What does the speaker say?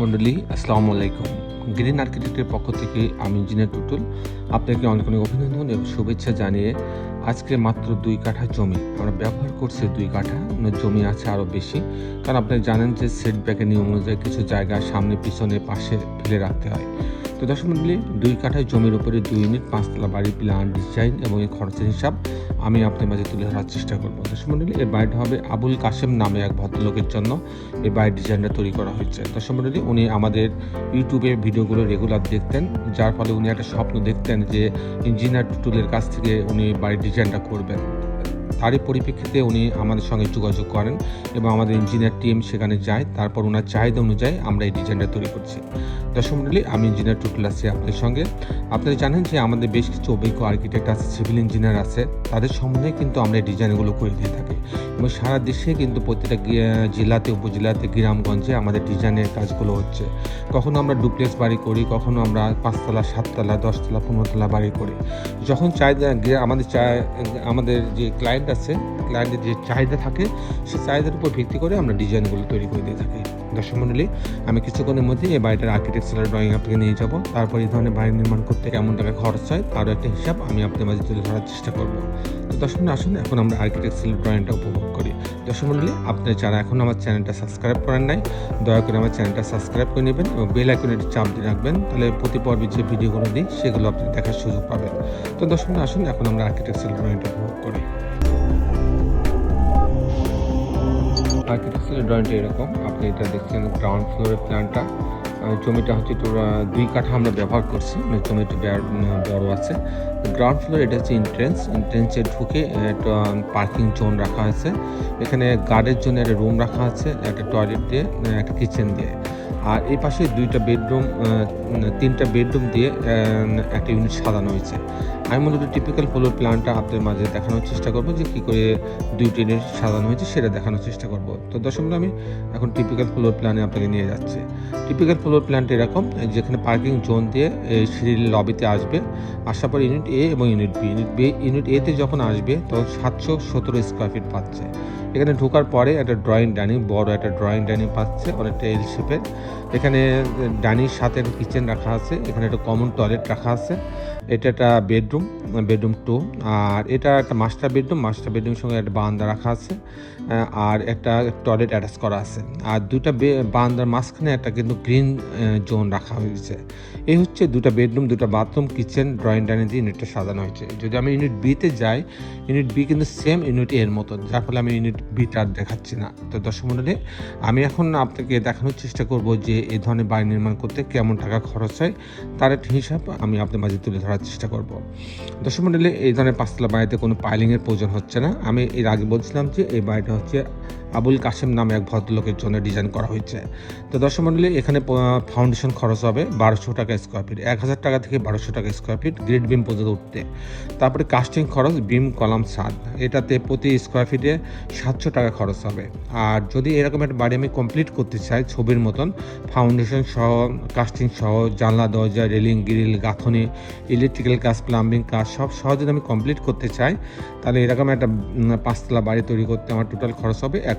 মণ্ডলী আসসালামু আলাইকুম। গ্রিন আর্কিটেক্টের পক্ষ থেকে আমি ইঞ্জিনিয়ার টুটুল। আপনাকে অনেক অনেক অভিনন্দন এবং শুভেচ্ছা জানিয়ে আজকে মাত্র দুই কাঠা জমি। আমরা ব্যবহার করছি দুই কাঠা মানে জমি আছে আরও বেশি। কারণ আপনি জানেন যে সেটব্যাকের নিয়ম অনুযায়ী কিছু জায়গা সামনে, পিছনে, পাশে ফেলে রাখতে হয়। তো দর্শক মণ্ডলী দুই কাঠা জমির উপরে দুই ইউনিট, পাঁচতলা বাড়ির প্ল্যান, ডিজাইন এবং এই খরচের হিসাব আমি আপনার মাঝে তুলে ধরার চেষ্টা করব। দর্শক মন্ডলী, এই বাড়িটা হবে আবুল কাশেম নামে এক ভদ্রলোকের জন্য। এই বাড়ির ডিজাইনটা তৈরি করা হয়েছে। দর্শক মন্ডলী, উনি আমাদের ইউটিউবে ভিডিওগুলো রেগুলার দেখতেন, যার ফলে উনি একটা স্বপ্ন দেখতেন যে ইঞ্জিনিয়ার টুটুলের কাছ থেকে উনি বাড়ির ডিজাইনটা করবেন। তারই পরিপ্রেক্ষিতে উনি আমাদের সঙ্গে যোগাযোগ করেন এবং আমাদের ইঞ্জিনিয়ার টিম সেখানে যায়। তারপর ওনার চাহিদা অনুযায়ী আমরা এই ডিজাইনটা তৈরি করছি। দর্শক মণ্ডলী আমি ইঞ্জিনিয়ার টুটুল আছি আপনাদের সঙ্গে। আপনারা জানেন যে আমাদের বেশ কিছু অভিজ্ঞ আর্কিটেক্ট আছে সিভিল ইঞ্জিনিয়ার আছে। তাদের সম্বন্ধে কিন্তু আমরা এই ডিজাইনগুলো করে দিয়ে থাকি। এবং সারা দেশে কিন্তু প্রতিটা জেলাতে, উপজেলাতে, গ্রামগঞ্জে আমাদের ডিজাইনের কাজগুলো হচ্ছে। কখনো আমরা ডুপ্লেক্স বাড়ি করি, কখনো আমরা পাঁচতলা, সাততলা, দশতলা, পনেরোতলা বাড়ি করি। যখন গে- আমাদের আমাদের যে ক্লায়েন্ট আছে ক্লায়েন্টের যে চাহিদা থাকে, সেই চাহিদার উপর ভিত্তি করে আমরা ডিজাইনগুলো তৈরি করে দিয়ে থাকি। দর্শক মণ্ডলী আমি কিছুক্ষণের মধ্যে এই বাড়িটার আর্কিটেকচারাল ড্রয়িং আপনাকে নিয়ে যাব। তারপর এই ধরনের বাড়ি নির্মাণ করতে কেমন টাকা খরচ হয়, তারও একটা হিসাব আমি আপনাদের মাঝে তুলে ধরার চেষ্টা করব। তো দর্শক আসুন, এখন আমরা আর্কিটেকচারাল ড্রয়িংটা উপভোগ করি। দর্শক মণ্ডলী আপনি যারা এখন আমার চ্যানেলটা সাবস্ক্রাইব করেন নাই, দয়া করে আমার চ্যানেলটা সাবস্ক্রাইব করে নেবেন এবং বেল আইকনের চাপ দিয়ে রাখবেন, তাহলে প্রতি পর্বে যে ভিডিওগুলো দিই, সেগুলো আপনি দেখার সুযোগ পাবেন। তো দর্শক আসুন, এখন আমরা আর্কিটেকচারাল ড্রয়িংটা উপভোগ করি। আর্কিটেকচারাল ড্রয়িংটা এরকম। আপনি এটা দেখছেন গ্রাউন্ড ফ্লোরের প্ল্যানটা জমিটা হচ্ছে তোর দুই কাঠা আমরা ব্যবহার করছি। জমিটা জমি একটু বেড়- উম, বড় আছে। গ্রাউন্ড ফ্লোর এটা হচ্ছে এন্ট্রেন্স এন্ট্রেন্সে ঢুকে একটা পার্কিং জোন রাখা আছে। এখানে গার্ডের জন্য একটা রুম রাখা আছে একটা টয়লেট দিয়ে একটা কিচেন দিয়ে। আর এই পাশে দুইটা বেডরুম তিনটা বেডরুম দিয়ে একটা ইউনিট সাজানো হয়েছে। আমি মূলত টিপিক্যাল ফ্লোর প্ল্যানটা আপনাদের মাঝে দেখানোর চেষ্টা করব যে কী করে দুইটি ইউনিট সাজানো হয়েছে, সেটা দেখানোর চেষ্টা করব। তো দর্শক আমি এখন টিপিক্যাল ফ্লোর প্ল্যানে আপনাকে নিয়ে যাচ্ছি। টিপিক্যাল ফ্লোর প্ল্যানটা এরকম, যেখানে পার্কিং জোন দিয়ে সিঁড়ির লবিতে আসবে। আসার পর ইউনিট এ এবং unit B unit B unit এতে যখন আসবে, তখন সাতশো সতেরো স্কোয়ার ফিট পাচ্ছে। এখানে ঢোকার পরে একটা ড্রয়িং ডাইনিং বড় একটা ড্রয়িং ডাইনিং পাচ্ছে, অনেকটা এল শেপের এখানে ডাইনির সাথে একটা কিচেন রাখা আছে, এখানে একটা কমন টয়লেট রাখা আছে। এটা একটা বেডরুম বেডরুম টু, আর এটা একটা মাস্টার বেডরুম, মাস্টার বেডরুমের সঙ্গে একটা বারান্দা রাখা আছে। আর একটা টয়লেট অ্যাটাচ করা আছে। আর দুটা বারান্দার মাঝখানে একটা কিন্তু গ্রিন জোন রাখা হয়েছে। এই হচ্ছে দুটা বেডরুম দুটা বাথরুম কিচেন ড্রয়িং ডাইনিং দিয়ে ইউনিটটা সাজানো হয়েছে। যদি আমি ইউনিট বিতে যাই ইউনিট বি কিন্তু সেম ইউনিট এর মতো যার ফলে আমি ইউনিট বিটা আর দেখাচ্ছি না। তো দর্শক মণ্ডলী আমি এখন আপনাকে দেখানোর চেষ্টা করব যে এই ধরনের বাড়ি নির্মাণ করতে কেমন টাকা খরচ হয়, তার একটা হিসাব আমি আপনার মাঝে তুলে ধরার চেষ্টা করব। দর্শক মণ্ডলী এই ধরনের পাঁচতলা বাড়িতে কোনো পাইলিংয়ের প্রয়োজন হচ্ছে না। আমি এর আগে বলছিলাম যে এই বাড়িটা হচ্ছে আবুল কাশেম নামে এক ভদ্রলোকের জন্য ডিজাইন করা হয়েছে। তো দর্শক মণ্ডলী এখানে ফাউন্ডেশন খরচ হবে বারোশো টাকা স্কোয়ার ফিট এক হাজার টাকা থেকে বারোশো টাকা স্কোয়ার ফিট গ্রেড বিম পর্যন্ত উঠতে। তারপরে কাস্টিং খরচ বিম কলাম ছাদ এটাতে প্রতি স্কোয়ার ফিটে সাতশো টাকা খরচ হবে। আর যদি এরকম একটা বাড়ি আমি কমপ্লিট করতে চাই ছবির মতন ফাউন্ডেশন সহ কাস্টিং সহ, জানলা, দরজা রেলিং গ্রিল গাঁথনি ইলেকট্রিক্যাল কাজ প্লাম্বিং কাজ, সব সহ যদি আমি কমপ্লিট করতে চাই, তাহলে এরকম একটা পাঁচতলা বাড়ি তৈরি করতে আমার টোটাল খরচ হবে এক